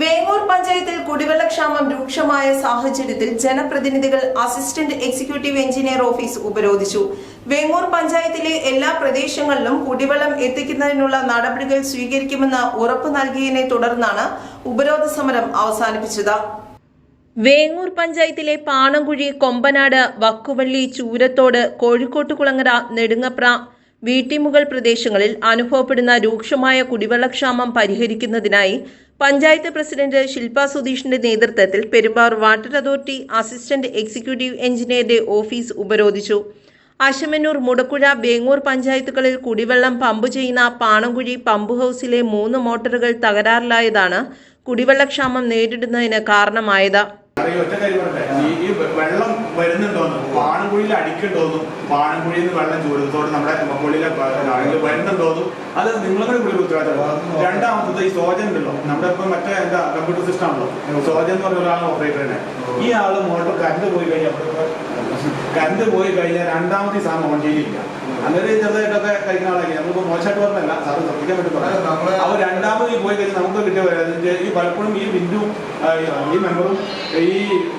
വേങ്ങൂർ പഞ്ചായത്തിൽ കുടിവെള്ളക്ഷാമം രൂക്ഷമായ സാഹചര്യത്തിൽ ജനപ്രതിനിധികൾ അസിസ്റ്റന്റ് എക്സിക്യൂട്ടീവ് എഞ്ചിനീയർ ഓഫീസ് ഉപരോധിച്ചു. വേങ്ങൂർ പഞ്ചായത്തിലെ എല്ലാ പ്രദേശങ്ങളിലും കുടിവെള്ളം എത്തിക്കുന്നതിനുള്ള നടപടികൾ സ്വീകരിക്കുമെന്ന് ഉറപ്പു നൽകിയതിനെ തുടർന്നാണ് ഉപരോധ സമരം അവസാനിപ്പിച്ചത്. വേങ്ങൂർ പഞ്ചായത്തിലെ പാണംകുഴി കൊമ്പനാട് വക്കുവള്ളി ചൂരത്തോട് കോഴിക്കോട്ടുകുളങ്ങര നെടുങ്ങപ്ര വീട്ടിമുകൾ പ്രദേശങ്ങളിൽ അനുഭവപ്പെടുന്ന രൂക്ഷമായ കുടിവെള്ളക്ഷാമം പരിഹരിക്കുന്നതിനായി പഞ്ചായത്ത് പ്രസിഡന്റ് ശില്പ സുധീഷിന്റെ നേതൃത്വത്തിൽ പെരുമ്പാർ വാട്ടർ അതോറിറ്റി അസിസ്റ്റന്റ് എക്സിക്യൂട്ടീവ് എഞ്ചിനീയറുടെ ഓഫീസ് ഉപരോധിച്ചു. അശമന്നൂർ മുടക്കുഴ വേങ്ങൂർ പഞ്ചായത്തുകളിൽ കുടിവെള്ളം പമ്പ് ചെയ്യുന്ന പാണംകുഴി പമ്പ് ഹൗസിലെ മൂന്ന് മോട്ടോറുകൾ തകരാറിലായതാണ് കുടിവെള്ളക്ഷാമം നേരിടുന്നതിന് കാരണമായത്. അറിയോ ഒറ്റ കാര്യം പറയട്ടെ. ഈ ഈ വെള്ളം വരുന്നുണ്ടോന്ന്. പാണുകുഴിയിൽ അടിക്കുന്നുണ്ടോന്നും. പാണുകുഴിയിൽ നിന്ന് വെള്ളം ചൂടുന്നതോടെ നമ്മുടെ ആളുകൾ വരുന്നുണ്ടോന്നും. അത് നിങ്ങളുടെ കൂടി ഉത്തരവാദിത്തം രണ്ടാമത്തത് ഈ സോജൻ ഉണ്ടല്ലോ. നമ്മുടെ ഇപ്പൊ മറ്റേ എന്താ കമ്പ്യൂട്ടർ സിസ്റ്റം ആണല്ലോ സോജൻ എന്ന് പറഞ്ഞ ഒരാളാണ് ഓപ്പറേറ്ററിനെ ഈ ആൾ മോട്ടോർ കറണ്ട് പോയി കഴിഞ്ഞാൽ കറണ്ട് പോയി കഴിഞ്ഞാൽ രണ്ടാമത്തെ സാധനം ഓൺ ചെയ്യില്ല അങ്ങനെ ചെറുതായിട്ടൊക്കെ വേണ്ടി അപ്പൊ രണ്ടാമത് ഈ പോയി കഴിഞ്ഞാൽ നമുക്ക് കിട്ടിയ ഈ പലപ്പോഴും ഈ ബിന്ദു ഈ മെമ്പറും ഈ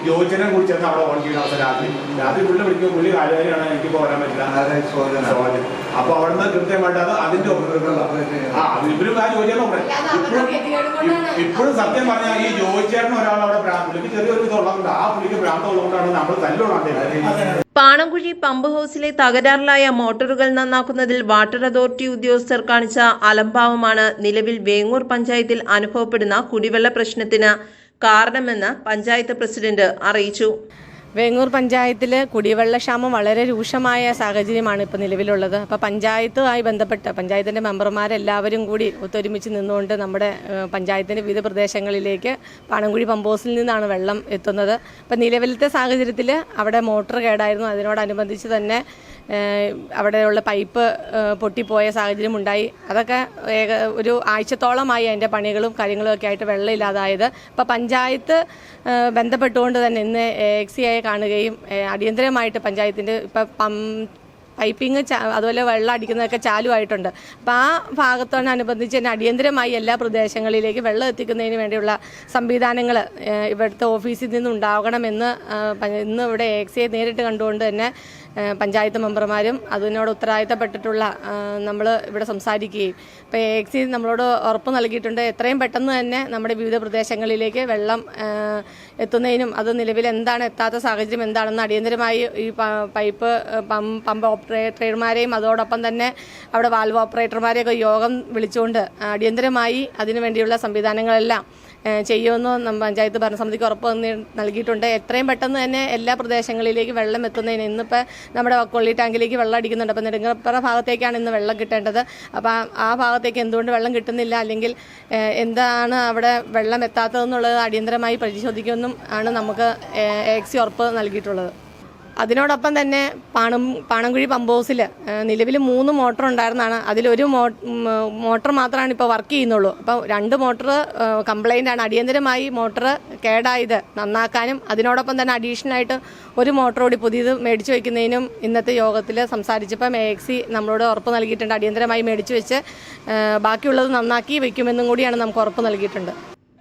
യോജന കൂടി ചേർന്ന് അവിടെ ഓൺ ചെയ്യുന്ന അവസ്ഥ രാത്രി. രാത്രി പുള്ളി വിളിക്കും പുള്ളി കാര്യമാണ് എനിക്ക് പോരാൻ പറ്റില്ല? സോജൻ. അപ്പൊ അവിടുന്ന് കൃത്യമായിട്ട് അത് അതിന്റെ ആ ഇവരും ആ യോജന ഇപ്പോഴും ഇപ്പോഴും സത്യം പറഞ്ഞാൽ ഈ ജോയിച്ചേട്ടൻ ഒരാൾ അവിടെ പുള്ളിക്ക് ചെറിയൊരു ഇതുള്ളതുകൊണ്ട് ആ പുള്ളിക്ക് പ്രാന്തം ഉള്ളതുകൊണ്ടാണ് നമ്മൾ തല്ലുകൊണ്ടാണ് പാണംകുഴി പമ്പ് ഹൗസിലെ തകരാറിലായ മോട്ടോറുകൾ നന്നാക്കുന്നതിൽ വാട്ടർ അതോറിറ്റി ഉദ്യോഗസ്ഥർ കാണിച്ച അലംഭാവമാണ് നിലവിൽ വേങ്ങൂർ പഞ്ചായത്തിൽ അനുഭവപ്പെടുന്ന കുടിവെള്ള പ്രശ്നത്തിന് കാരണമെന്ന് പഞ്ചായത്ത് പ്രസിഡന്റ് അറിയിച്ചു. വേങ്ങൂർ പഞ്ചായത്തിൽ കുടിവെള്ളക്ഷാമം വളരെ രൂക്ഷമായ സാഹചര്യമാണ് ഇപ്പോൾ നിലവിലുള്ളത്. അപ്പോൾ പഞ്ചായത്തുമായി ബന്ധപ്പെട്ട് പഞ്ചായത്തിന്റെ മെമ്പർമാരെല്ലാവരും കൂടി ഒത്തൊരുമിച്ച് നിന്നുകൊണ്ട് നമ്മുടെ പഞ്ചായത്തിന്റെ വിവിധ പ്രദേശങ്ങളിലേക്ക് പാണൻകുഴി പമ്പോസിൽ നിന്നാണ് വെള്ളം എത്തുന്നത്. അപ്പോൾ നിലവിലത്തെ സാഹചര്യത്തിൽ അവിടെ മോട്ടോർ കേടായിരുന്നു. അതിനോടനുബന്ധിച്ച് തന്നെ അവിടെയുള്ള പൈപ്പ് പൊട്ടിപ്പോയ സാഹചര്യം ഉണ്ടായി. അതൊക്കെ ഏക ഒരു ആഴ്ചത്തോളമായി അതിന്റെ പണികളും കാര്യങ്ങളും ഒക്കെ ആയിട്ട് വെള്ളമില്ലാതായത്. അപ്പോൾ പഞ്ചായത്ത് ബന്ധപ്പെട്ടുകൊണ്ട് തന്നെ ഇന്ന് എക്സി ആയി കാണുകയും അടിയന്തരമായിട്ട് പഞ്ചായത്തിന്റെ ഇപ്പം പം പൈപ്പിങ് അതുപോലെ വെള്ളം അടിക്കുന്നതൊക്കെ ചാലുമായിട്ടുണ്ട് അപ്പോൾ ആ ഭാഗത്തോടനുബന്ധിച്ച് തന്നെ അടിയന്തരമായി എല്ലാ പ്രദേശങ്ങളിലേക്ക് വെള്ളം എത്തിക്കുന്നതിന് വേണ്ടിയുള്ള സംവിധാനങ്ങൾ ഇവിടുത്തെ ഓഫീസിൽ നിന്നുണ്ടാകണമെന്ന് ഇന്ന് ഇവിടെ എക്സിയെ നേരിട്ട് കണ്ടുകൊണ്ട് തന്നെ പഞ്ചായത്ത് മെമ്പർമാരും അതിനോട് ഉത്തരവാദിത്തപ്പെട്ടിട്ടുള്ള നമ്മൾ ഇവിടെ സംസാരിക്കുകയും. ഇപ്പോൾ എക്സി നമ്മളോട് ഉറപ്പ് നൽകിയിട്ടുണ്ട്. എത്രയും പെട്ടെന്ന് തന്നെ നമ്മുടെ വിവിധ പ്രദേശങ്ങളിലേക്ക് വെള്ളം എത്തുന്നതിനും അത് നിലവിൽ എന്താണ് എത്താത്ത സാഹചര്യം എന്താണെന്ന് അടിയന്തരമായി ഈ പൈപ്പ് പമ്പ് പമ്പ് ഓപ്പറേറ്റർമാരെയും അതോടൊപ്പം തന്നെ അവിടെ വാൽവ് ഓപ്പറേറ്റർമാരെയൊക്കെ യോഗം വിളിച്ചുകൊണ്ട് അടിയന്തരമായി അതിനു വേണ്ടിയുള്ള സംവിധാനങ്ങളെല്ലാം ചെയ്യുമെന്ന് പഞ്ചായത്ത് ഭരണസമിതിക്ക് ഉറപ്പ് നൽകിയിട്ടുണ്ട്. എത്രയും പെട്ടെന്ന് തന്നെ എല്ലാ പ്രദേശങ്ങളിലേക്ക് വെള്ളം എത്തുന്നതിന് ഇന്നിപ്പോൾ നമ്മുടെ കൊള്ളി ടാങ്കിലേക്ക് വെള്ളം അടിക്കുന്നുണ്ട്. അപ്പോൾ നെടുങ്ങപ്പുറ ഭാഗത്തേക്കാണ് ഇന്ന് വെള്ളം കിട്ടേണ്ടത്. അപ്പോൾ ആ ഭാഗത്തേക്ക് എന്തുകൊണ്ട് വെള്ളം കിട്ടുന്നില്ല? അല്ലെങ്കിൽ എന്താണ് അവിടെ വെള്ളം എത്താത്തതെന്നുള്ളത് അടിയന്തരമായി പരിശോധിക്കുമെന്നും ആണ് നമുക്ക് എക്സി ഉറപ്പ് നൽകിയിട്ടുള്ളത്. അതിനോടൊപ്പം തന്നെ പാണം പാണംകുഴി പമ്പ് ഹൗസിൽ നിലവിൽ മൂന്ന് മോട്ടർ ഉണ്ടായിരുന്നതാണ് അതിലൊരു മോട്ടർ മാത്രമാണ് ഇപ്പോൾ വർക്ക് ചെയ്യുന്നുള്ളൂ. അപ്പോൾ രണ്ട് മോട്ടർ കംപ്ലൈന്റ് ആണ്. അടിയന്തരമായി മോട്ടർ കേടായത് നന്നാക്കാനും അതിനോടൊപ്പം തന്നെ അഡീഷണൽ ആയിട്ട് ഒരു മോട്ടർ കൂടി പുതിയത് മേടിച്ചു വയ്ക്കുന്നതിനും ഇന്നത്തെ യോഗത്തിൽ സംസാരിച്ചപ്പോൾ എ എക്സി നമ്മളോട് ഉറപ്പ് നൽകിയിട്ടുണ്ട്. അടിയന്തരമായി മേടിച്ചു വെച്ച് ബാക്കിയുള്ളത് നന്നാക്കി വയ്ക്കുമെന്നും കൂടിയാണ് നമുക്ക് ഉറപ്പ് നൽകിയിട്ടുണ്ട്.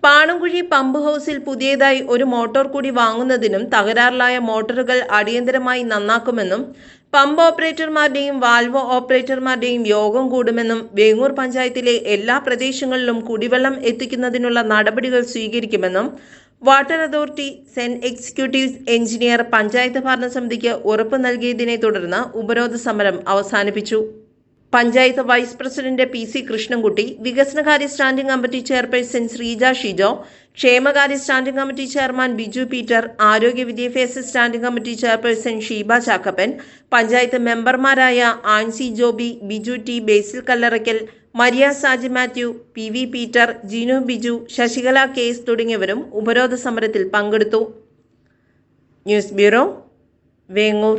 പാണംകുഴി പമ്പ് ഹൗസിൽ പുതിയതായി ഒരു മോട്ടോർ കൂടി വാങ്ങുന്നതിനും തകരാറിലായ മോട്ടോറുകൾ അടിയന്തരമായി നന്നാക്കുമെന്നും പമ്പ് ഓപ്പറേറ്റർമാരുടെയും വാൽവ് ഓപ്പറേറ്റർമാരുടെയും യോഗം കൂടുമെന്നും വേങ്ങൂർ പഞ്ചായത്തിലെ എല്ലാ പ്രദേശങ്ങളിലും കുടിവെള്ളം എത്തിക്കുന്നതിനുള്ള നടപടികൾ സ്വീകരിക്കുമെന്നും വാട്ടർ അതോറിറ്റി സെൻ എക്സിക്യൂട്ടീവ് എഞ്ചിനീയർ പഞ്ചായത്ത് ഭരണസമിതിക്ക് ഉറപ്പ് നൽകിയതിനെ തുടർന്ന് ഉപരോധ സമരം അവസാനിപ്പിച്ചു. Panchayat vice president P C Krishnankutty വികസനകാര്യ standing committee chairperson Sreeja Shijo ക്ഷേമകാര്യ standing committee chairman Biju Peter ആരോഗ്യ വിദ്യാഭ്യാസ standing committee chairperson Sheeba Chakkappan panchayat മെമ്പർമാരായ Ancy Joby Biju T Basil Kallarackal Maria Saji Mathew P V Peter Jinu Biju Sasikala case തുടങ്ങിയവരും ഉപരോധ സമരത്തിൽ പങ്കെടുത്തു. News bureau Vengoor.